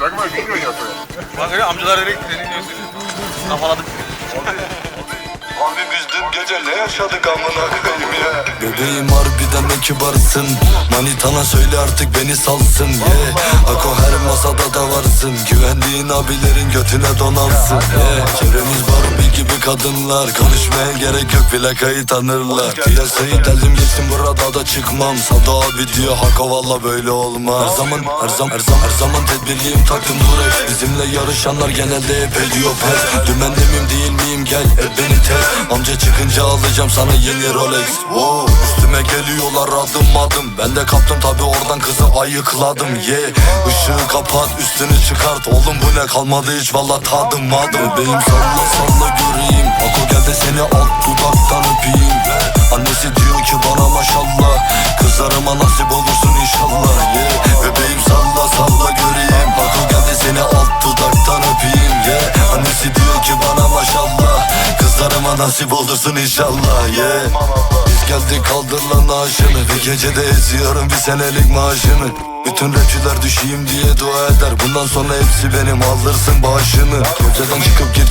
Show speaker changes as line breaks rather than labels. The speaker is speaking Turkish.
Bırakma gitmiyor ya Bak öyle amcalar öyle kileniyorsun. Kafaladık.
Abi biz dün gece ne yaşadık amına koyayım ya.
Bebeğim harbiden kibarsın Manitana söyle artık beni salsın yeah. Ako her masada da varsın Güvendiğin abilerin götüne donarsın yeah. Kerem'i kadınlar Konuşmaya gerek yok plakayı tanırlar. Piyasayı deldim geçtim burada da çıkmam. Sado abi diyor Hako valla böyle olmaz. Her zaman her zaman her zaman, her zaman tedbirliyim taktım Durex Bizimle yarışanlar genelde hep ediyor pes. Dümende miyim değil miyim? Gel et beni test. Amca çıkınca alacağım sana yeni Rolex. Wow. Üstüme geliyorlar adım adım. Ben de kaptım tabi oradan kızı ayıkladım. Yeah. Işığı kapat üstünü çıkart. Oğlum bu ne kalmadı hiç valla tadım adım. Bebeğim salla salla göreyim nasip olursun inşallah yeah. Bebeğim salla salla göreyim Ako gel de seni alt dudaktan öpeyim yeah. Annesi diyor ki bana maşallah Kızlarıma nasip olursun inşallah yeah. Biz geldik kaldır lan aşını Bir gecede eziyorum bir senelik maaşını bütün rapçiler düşeyim diye dua eder Bundan sonra hepsi benim alırsın başını Geceden çıkıp git